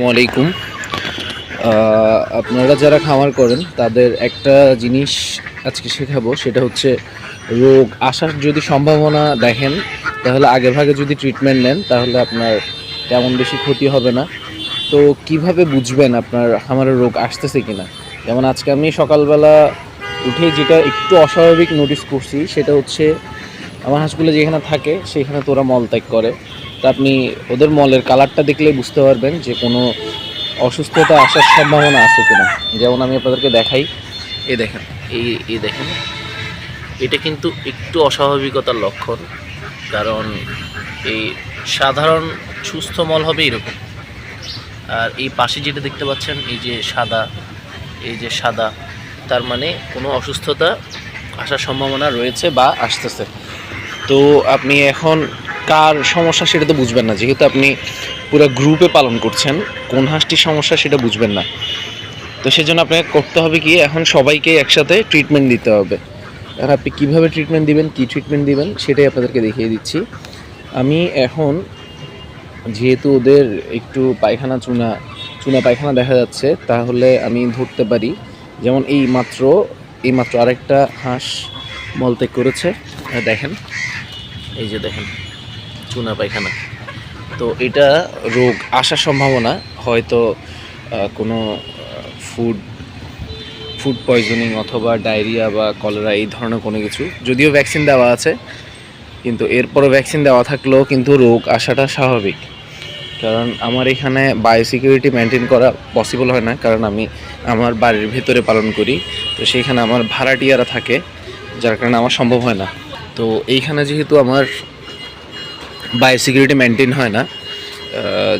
আসসালামু আলাইকুম। আপনারা যারা খামার করেন, তাদের একটা জিনিস আজকে শেখাবো, সেটা হচ্ছে রোগ আসার যদি সম্ভাবনা দেখেন, তাহলে আগে ভাগে যদি ট্রিটমেন্ট নেন, তাহলে আপনার তেমন বেশি ক্ষতি হবে না। তো কীভাবে বুঝবেন আপনার খামারের রোগ আসতেছে কিনা? যেমন আজকে আমি সকালবেলা উঠে যেটা একটু অস্বাভাবিক নোটিস করছি, সেটা হচ্ছে আমার হাঁসগুলো যেখানে থাকে, সেখানে তোরা মল ত্যাগ করে। তা আপনি ওদের মলের কালারটা দেখলেই বুঝতে পারবেন যে কোনো অসুস্থতা আসার সম্ভাবনা আছে কিনা। যেমন আমি আপনাদেরকে দেখাই এ দেখেন, এই এই দেখেন। এটা কিন্তু একটু অস্বাভাবিকতার লক্ষণ, কারণ এই সাধারণ সুস্থ মল হবে এরকম। আর এই পাশে যেটা দেখতে পাচ্ছেন, এই যে সাদা, এই যে সাদা, তার মানে কোনো অসুস্থতা আসার সম্ভাবনা রয়েছে বা আসতেছে। তো আপনি এখন কার সমস্যা সেটা তো বুঝবেন না। যেহেতু আপনি পুরো গ্রুপে পালন করছেন কোন হাঁসটির সমস্যা সেটা বুঝবেন না। তো সেজন্য আপনাকে করতে হবে কি এখন সবাইকে একসাথে ট্রিটমেন্ট দিতে হবে। আর আপনি কীভাবে ট্রিটমেন্ট দিবেন কী ট্রিটমেন্ট দিবেন সেটাই আপনাদেরকে দেখিয়ে দিচ্ছি। আমি এখন যেহেতু ওদের একটু পায়খানা চুনা চুনা পায়খানা দেখা যাচ্ছে তাহলে আমি ধরতে পারি। যেমন এই মাত্র এই মাত্র আরেকটা হাঁস মলত্যাগ করেছে। আহ, দেখেন। এই যে দেখেন। চুনা পায়খানা। তো এটা রোগ আসার সম্ভাবনা, হয়তো কোনো ফুড ফুড পয়জনিং অথবা ডায়রিয়া বা কলেরা এই ধরনের কোনো কিছু। যদিও ভ্যাকসিন দেওয়া আছে, কিন্তু এরপরও ভ্যাকসিন দেওয়া থাকলেও কিন্তু রোগ আসাটা স্বাভাবিক। কারণ আমার এখানে বায়োসিকিউরিটি মেনটেন করা পসিবল হয় না, কারণ আমি আমার বাড়ির ভেতরে পালন করি। তো সেইখানে আমার ভাড়াটিয়ারা থাকে, যার কারণে আমার সম্ভব হয় না। তো এইখানে যেহেতু আমার বায়োসিকিউরিটি মেনটেন হয় না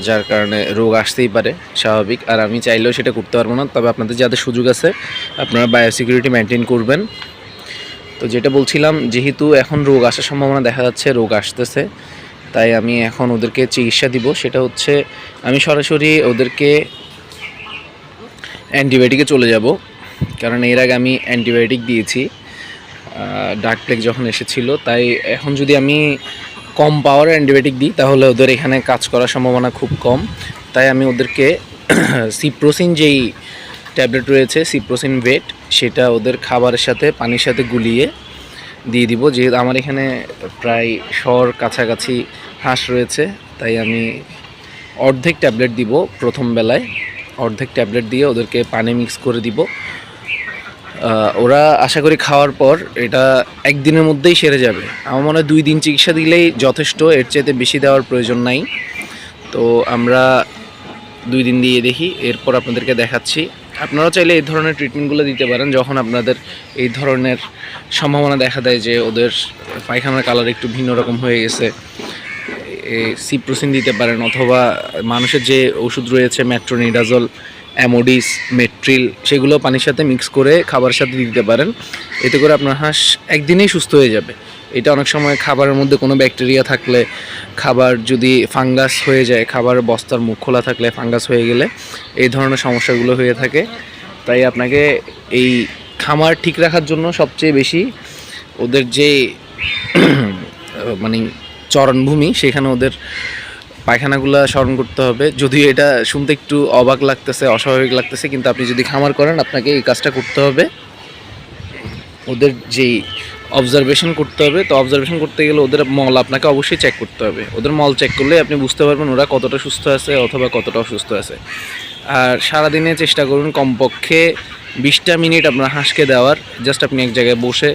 যার কারণে রোগ আসতেই পারে, স্বাভাবিক। আর আমি চাইলেও সেটা করতে পারব না, তবে আপনাদের যাদের সুযোগ আছে, আপনারা বায়োসিকিউরিটি মেনটেন করবেন। তো যেটা বলছিলাম, যেহেতু এখন রোগ আসার সম্ভাবনা দেখা যাচ্ছে, রোগ আসতেছে, তাই আমি এখন ওদেরকে চিকিৎসা দিব। সেটা হচ্ছে, আমি সরাসরি ওদেরকে অ্যান্টিবায়োটিকে চলে যাব, কারণ এর আগে আমি অ্যান্টিবায়োটিক দিয়েছি ডার্ক প্লেগ যখন এসেছিল, তাই এখন যদি আমি কম পাওয়ার অ্যান্টিবায়োটিক দিই, তাহলে ওদের এখানে কাজ করার সম্ভাবনা খুব কম। তাই আমি ওদেরকে সিপ্রোসিন যেই ট্যাবলেট রয়েছে সিপ্রোসিন ভেট সেটা ওদের খাবারের সাথে, পানির সাথে গুলিয়ে দিয়ে দিব। যেহেতু আমার এখানে প্রায় শর কাছাকাছি হাঁস রয়েছে, তাই আমি অর্ধেক ট্যাবলেট দিব প্রথম বেলায়। অর্ধেক ট্যাবলেট দিয়ে ওদেরকে পানি মিক্স করে দিব। ওরা আশা করি খাওয়ার পর এটা একদিনের মধ্যেই সেরে যাবে। আমার মনে হয় দুই দিন চিকিৎসা দিলেই যথেষ্ট, এর চাইতে বেশি দেওয়ার প্রয়োজন নাই। তো আমরা দুই দিন দিয়ে দেখি, এরপর আপনাদেরকে দেখাচ্ছি। আপনারা চাইলে এই ধরনের ট্রিটমেন্টগুলো দিতে পারেন, যখন আপনাদের এই ধরনের সম্ভাবনা দেখা দেয় যে ওদের পায়খানার কালার একটু ভিন্ন রকম হয়ে গেছে সিপ্রোসিন দিতে পারেন, অথবা মানুষের যে ওষুধ রয়েছে ম্যাট্রোনিডাজল অ্যামোডিস, মেট্রিল, সেগুলো পানির সাথে মিক্স করে খাবার সাথে দিতে পারেন। এতে করে আপনার হাঁস একদিনেই সুস্থ হয়ে যাবে। এটা অনেক সময় খাবারের মধ্যে কোনো ব্যাকটেরিয়া থাকলে, খাবার যদি ফাঙ্গাস হয়ে যায় খাবারের বস্তার মুখ খোলা থাকলে, ফাঙ্গাস হয়ে গেলে, এই ধরনের সমস্যাগুলো হয়ে থাকে। তাই আপনাকে এই খামার ঠিক রাখার জন্য সবচেয়ে বেশি ওদের যে মানে চরণভূমি, সেখানে ওদের পায়খানাগুলো স্মরণ করতে হবে। যদিও এটা শুনতে একটু অবাক লাগতেছে, অস্বাভাবিক লাগতেছে, কিন্তু আপনি যদি খামার করেন, আপনাকে এই কাজটা করতে হবে। ওদের যেই অবজারভেশন করতে হবে, তো অবজারভেশন করতে গেলে ওদের মল আপনাকে অবশ্যই চেক করতে হবে। ওদের মল চেক করলে আপনি বুঝতে পারবেন ওরা কতটা সুস্থ আছে অথবা কতটা অসুস্থ আছে। আর সারাদিনে চেষ্টা করুন কমপক্ষে বিশটা মিনিট আপনার হাঁসকে দেওয়ার জাস্ট আপনি এক জায়গায় বসে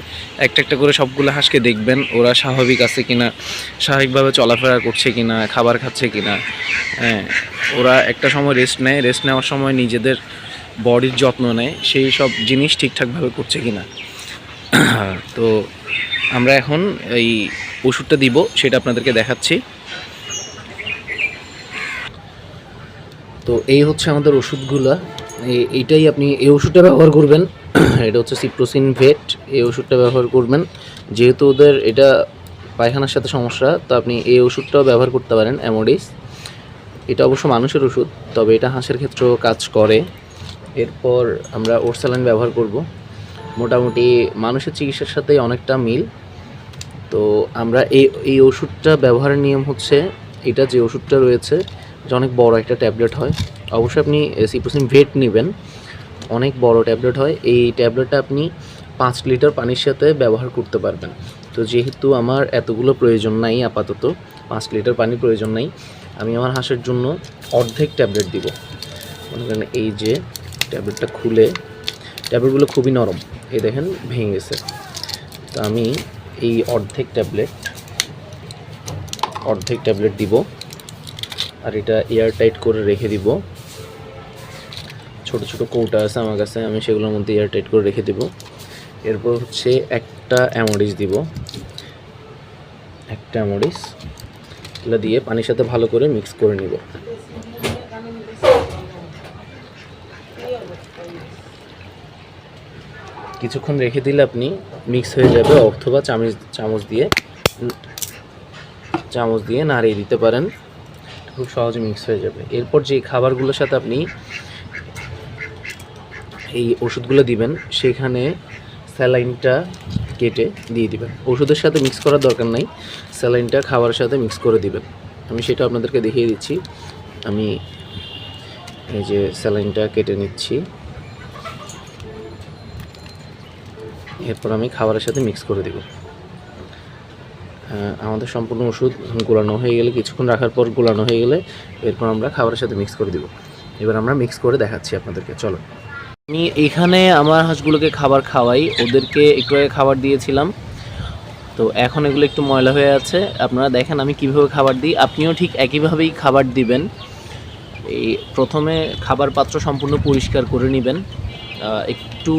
একটা একটা করে সবগুলো হাঁসকে দেখবেন, ওরা স্বাভাবিক আছে কিনা, স্বাভাবিকভাবে চলাফেরা করছে কিনা, খাবার খাচ্ছে কিনা হ্যাঁ ওরা একটা সময় রেস্ট নেয় রেস্ট নেওয়ার সময় নিজেদের বডির যত্ন নেয়, সেই সব জিনিস ঠিকঠাকভাবে করছে কিনা। তো আমরা এখন এই ওষুধটা দিব, সেটা আপনাদেরকে দেখাচ্ছি। তো এই হচ্ছে আমাদের ওষুধগুলো। এইটাই আপনি এই ওষুধটা ব্যবহার করবেন। এটা হচ্ছে সিপ্রোসিন ভেট এই ওষুধটা ব্যবহার করবেন। যেহেতু ওদের এটা পায়খানার সাথে সমস্যা, তো আপনি এই ওষুধটাও ব্যবহার করতে পারেন অ্যামোডিস এটা অবশ্য মানুষের ওষুধ, তবে এটা হাঁসের ক্ষেত্রেও কাজ করে। এরপর আমরা ওরসালাইন ব্যবহার করব। মোটামুটি মানুষের চিকিৎসার সাথে অনেকটা মিল। তো আমরা এই এই ওষুধটা ব্যবহারের নিয়ম হচ্ছে, এটা যে ওষুধটা রয়েছে এটা অনেক বড় একটা ট্যাবলেট হয়। অবশ্যই আপনি সিপ্রোসিন ভেট নেবেন। অনেক বড় ট্যাবলেট হয়। এই ট্যাবলেটটা আপনি পাঁচ লিটার পানির সাথে ব্যবহার করতে পারবেন। তো যেহেতু আমার এতগুলো প্রয়োজন নাই আপাতত, পাঁচ লিটার পানির প্রয়োজন নাই, আমি আমার হাঁসের জন্য অর্ধেক ট্যাবলেট দিব। মনে করেন এই যে ট্যাবলেটটা খুলে, ট্যাবলেটগুলো খুবই নরম। এই দেখেন, ভেঙে গেছে। তো আমি এই অর্ধেক ট্যাবলেট অর্ধেক ট্যাবলেট দিব। আর এটা এয়ার টাইট করে রেখে দিব। ছোট ছোট কৌটা আছে আমার কাছে, আমি সেগুলোর মধ্যে এয়ার টাইট করে রেখে দিব। এরপর হচ্ছে একটা অ্যামোডিস দিব। একটা অ্যামোডিস এগুলো দিয়ে পানির সাথে ভালো করে মিক্স করে নিব। কিছুক্ষণ রেখে দিলে আপনি মিক্স হয়ে যাবে অথবা চামচ চামচ দিয়ে চামচ দিয়ে নাড়িয়ে দিতে পারেন। খুব সহজে মিক্স হয়ে যাবে। এরপর যে খাবারগুলোর সাথে আপনি এই ওষুধগুলো দিবেন, সেখানে স্যালাইনটা কেটে দিয়ে দিবেন। ওষুধের সাথে মিক্স করার দরকার নাই, স্যালাইনটা খাবারের সাথে মিক্স করে দিবেন। আমি সেটা আপনাদেরকে দেখিয়ে দিচ্ছি। আমি এই যে স্যালাইনটা কেটে নিচ্ছি। এরপর আমি খাবারের সাথে মিক্স করে দেব। আমাদের সম্পূর্ণ ওষুধ গোলানো হয়ে গেলে, কিছুক্ষণ রাখার পর গোলানো হয়ে গেলে এরপর আমরা খাবারের সাথে মিক্স করে দিব। এবার আমরা মিক্স করে দেখাচ্ছি আপনাদেরকে, চলো। আমি এখানে আমার হাঁসগুলোকে খাবার খাওয়াই, ওদেরকে একটু আগে খাবার দিয়েছিলাম। তো এখন এগুলো একটু ময়লা হয়ে আছে। আপনারা দেখেন আমি কীভাবে খাবার দিই। আপনিও ঠিক একইভাবেই খাবার দিবেন। এই প্রথমে খাবার পাত্র সম্পূর্ণ পরিষ্কার করে নেবেন। একটু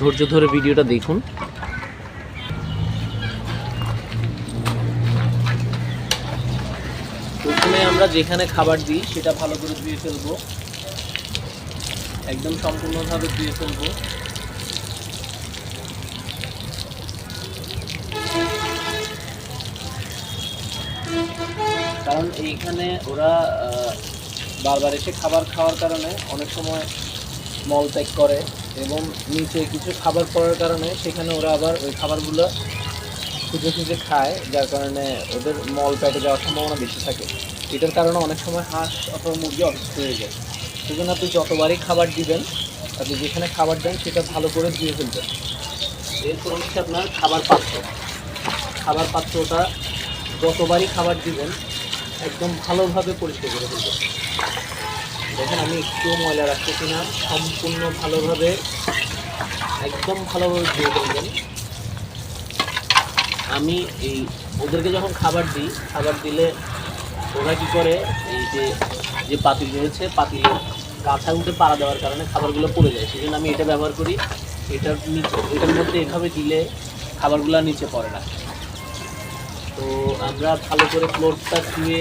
ধৈর্য ধরে ভিডিওটা দেখুন। প্রথমে আমরা যেখানে খাবার দিই, সেটা ভালো করে ধুয়ে ফেলব। একদম সম্পূর্ণভাবে ধুয়ে ফেলব। কারণ এইখানে ওরা বারবার এসে খাবার খাওয়ার কারণে অনেক সময় মল ত্যাগ করে এবং নিচে কিছু খাবার পড়ার কারণে সেখানে ওরা আবার ওই খাবারগুলো খুঁজে খুঁজে খায়, যার কারণে ওদের মল প্যাকে যাওয়ার সম্ভাবনা বেশি থাকে। এটার কারণে অনেক সময় হাঁস অথবা মুরগি অসুস্থ হয়ে যায়। সেজন্য আপনি যতবারই খাবার দিবেন, আপনি যেখানে খাবার দেন সেটা ভালো করে ধুয়ে ফেলবেন। এরপর হচ্ছে আপনার খাবার পাত্র। খাবার পাত্রটা যতবারই খাবার দিবেন, একদম ভালোভাবে পরিষ্কার করে ফেলবেন। দেখেন, আমি একটুও ময়লা রাখতেছি না সম্পূর্ণ ভালোভাবে, একদম ভালোভাবে ধুয়ে ফেলবেন। আমি এই, ওদেরকে যখন খাবার দিই, খাবার দিলে ওরা কী করে? এই যে যে পাতিল রয়েছে, পাতিলে গাছা উঠে পাড়া দেওয়ার কারণে খাবারগুলো পড়ে যায়। সেই জন্য আমি এটা ব্যবহার করি। এটার নিচে, এটার মধ্যে এভাবে দিলে খাবারগুলো নিচে পড়ে না। তো আমরা ভালো করে ফ্লোরটা ধুয়ে,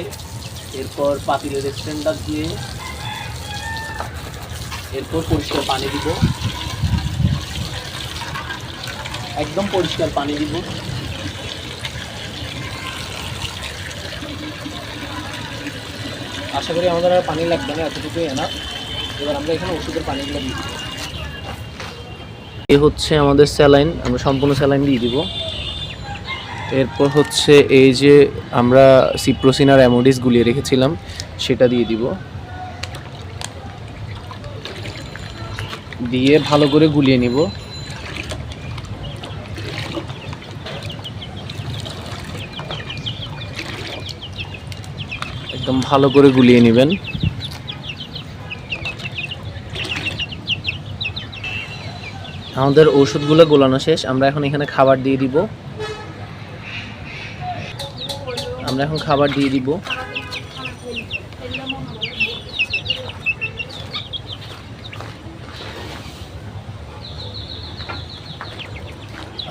এরপর পাতিলের স্ট্যান্ডটা ধুয়ে, এরপর পরিষ্কার পানি দিব। একদম পরিষ্কার পানি দিব। আশা করি আমাদের আর পানি লাগবে না, এতটুকুই এনা এবার আমরা এখানে ওষুধের পানিগুলো দিয়ে এ হচ্ছে আমাদের স্যালাইন, আমরা সম্পূর্ণ স্যালাইন দিয়ে দিব। এরপর হচ্ছে এই যে আমরা সিপ্রোসিন আর অ্যামোডিস গুলিয়ে রেখেছিলাম, সেটা দিয়ে দিব। দিয়ে ভালো করে গুলিয়ে নিব। একদম ভালো করে গুলিয়ে নেবেন। আমাদের ওষুধগুলো গোলানো শেষ, আমরা এখন এখানে খাবার দিয়ে দিব। আমরা এখন খাবার দিয়ে দিব।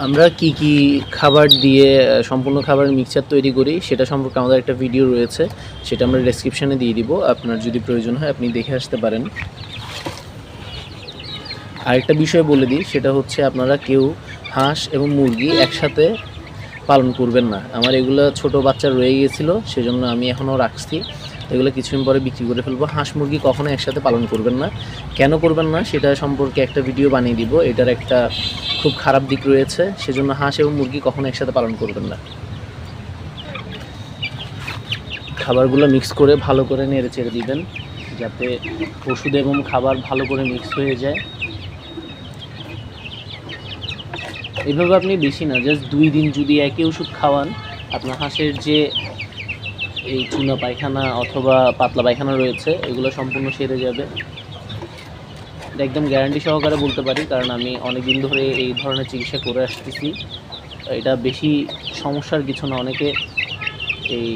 আমরা কি কি খাবার দিয়ে সম্পূর্ণ খাবারের মিক্সচার তৈরি করি, সেটা সম্পর্কে আমাদের একটা ভিডিও রয়েছে। সেটা আমরা ডেসক্রিপশানে দিয়ে দিব। আপনার যদি প্রয়োজন হয়, আপনি দেখে আসতে পারেন। আরেকটা বিষয় বলে দিই, সেটা হচ্ছে আপনারা কেউ হাঁস এবং মুরগি একসাথে পালন করবেন না। আমার এগুলো ছোট বাচ্চা রয়ে গিয়েছিল, সেজন্য আমি এখনও রাখছি। এগুলো কিছুদিন পরে বিক্রি করে ফেলব। হাঁস মুরগি কখনো একসাথে পালন করবেন না। কেন করবেন না? সেটা সম্পর্কে একটা ভিডিও বানিয়ে দিব। এটার একটা খুব খারাপ দিক রয়েছে। সেজন্য হাঁস এবং মুরগি কখনো একসাথে পালন করবেন না। খাবারগুলো মিক্স করে ভালো করে নেড়ে চেড়ে দিবেন, যাতে ওষুধ এবং খাবার ভালো করে মিক্স হয়ে যায়। এভাবে আপনি বেশি না জাস্ট দুই দিন যদি একই ওষুধ খাওয়ান, আপনার হাঁসের যে এই চুনা পায়খানা অথবা পাতলা পায়খানা রয়েছে, এগুলো সম্পূর্ণ সেরে যাবে। একদম গ্যারান্টি সহকারে বলতে পারি, কারণ আমি অনেক দিন ধরে এই ধরনের চিকিৎসা করে আসতেছি। এটা বেশি সমস্যার কিছু না, অনেকে এই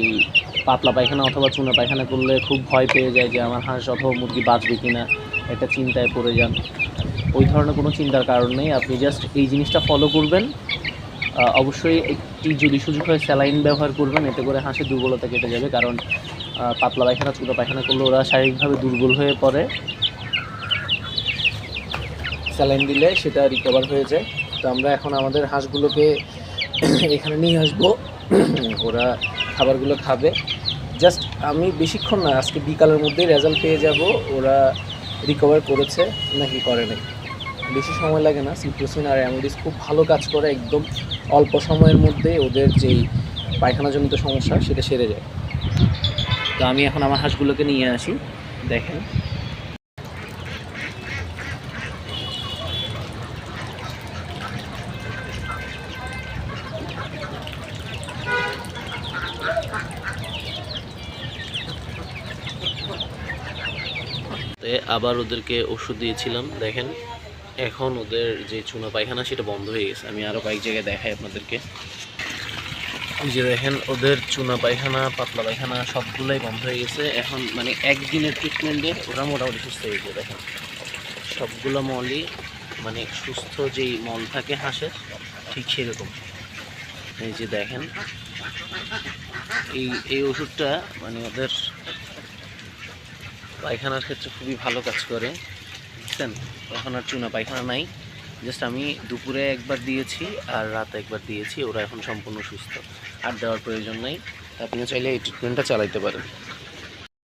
পাতলা পায়খানা অথবা চুনা পায়খানা করলে খুব ভয় পেয়ে যায় যে আমার হাঁস অথবা মুরগি বাঁচবে কিনা, একটা চিন্তায় পড়ে যান। ওই ধরনের কোনো চিন্তার কারণ নেই, আপনি জাস্ট এই জিনিসটা ফলো করবেন। অবশ্যই একটি যদি সুযোগ হয় স্যালাইন ব্যবহার করবেন, এতে করে হাঁসের দুর্বলতা কেটে যাবে। কারণ পাতলা পায়খানা চুনা পায়খানা করলে ওরা শারীরিকভাবে দুর্বল হয়ে পড়ে। স্যালাইন দিলে সেটা রিকভার হয়ে যায়। তো আমরা এখন আমাদের হাঁসগুলোকে এখানে নিয়ে আসব। ওরা খাবারগুলো খাবে। জাস্ট আমি বেশিক্ষণ না, আজকে বিকালের মধ্যেই রেজাল্ট পেয়ে যাব। ওরা রিকভার করেছে, নাকি করে নাই। বেশি সময় লাগে না সিপ্রোসিন আর অ্যামোডিস খুব ভালো কাজ করে, একদম অল্প সময়ের মধ্যে ওদের যেই পায়খানাজনিত সমস্যা সেটা সেরে যায়। তো আমি এখন আমার হাঁসগুলোকে নিয়ে আসি, দেখেন। আবার ওদেরকে ওষুধ দিয়েছিলাম, দেখেন। এখন ওদের যে চুনা পায়খানা, সেটা বন্ধ হয়ে গেছে। আমি আরও কয়েক জায়গায় দেখাই আপনাদেরকে। যে দেখেন, ওদের চুনা পায়খানা, পাতলা পায়খানা, সবগুলোই বন্ধ হয়ে গেছে। এখন মানে একদিনের ট্রিটমেন্টে ওরা মোটামুটি সুস্থ হয়ে গেছে, দেখেন। সবগুলো মলই মানে সুস্থ যেই মল থাকে হাঁসের, ঠিক সেরকম। এই যে দেখেন, এই এই ওষুধটা মানে ওদের পায়খানার ক্ষেত্রে খুবই ভালো কাজ করে। বুঝছেন এখন আর চুনা পায়খানা নাই। জাস্ট আমি দুপুরে একবার দিয়েছি আর রাতে একবার দিয়েছি। ওরা এখন সম্পূর্ণ সুস্থ। আর দেওয়ার প্রয়োজন নাই। আপনি চাইলে এই ট্রিটমেন্টটা চালাইতে পারেন।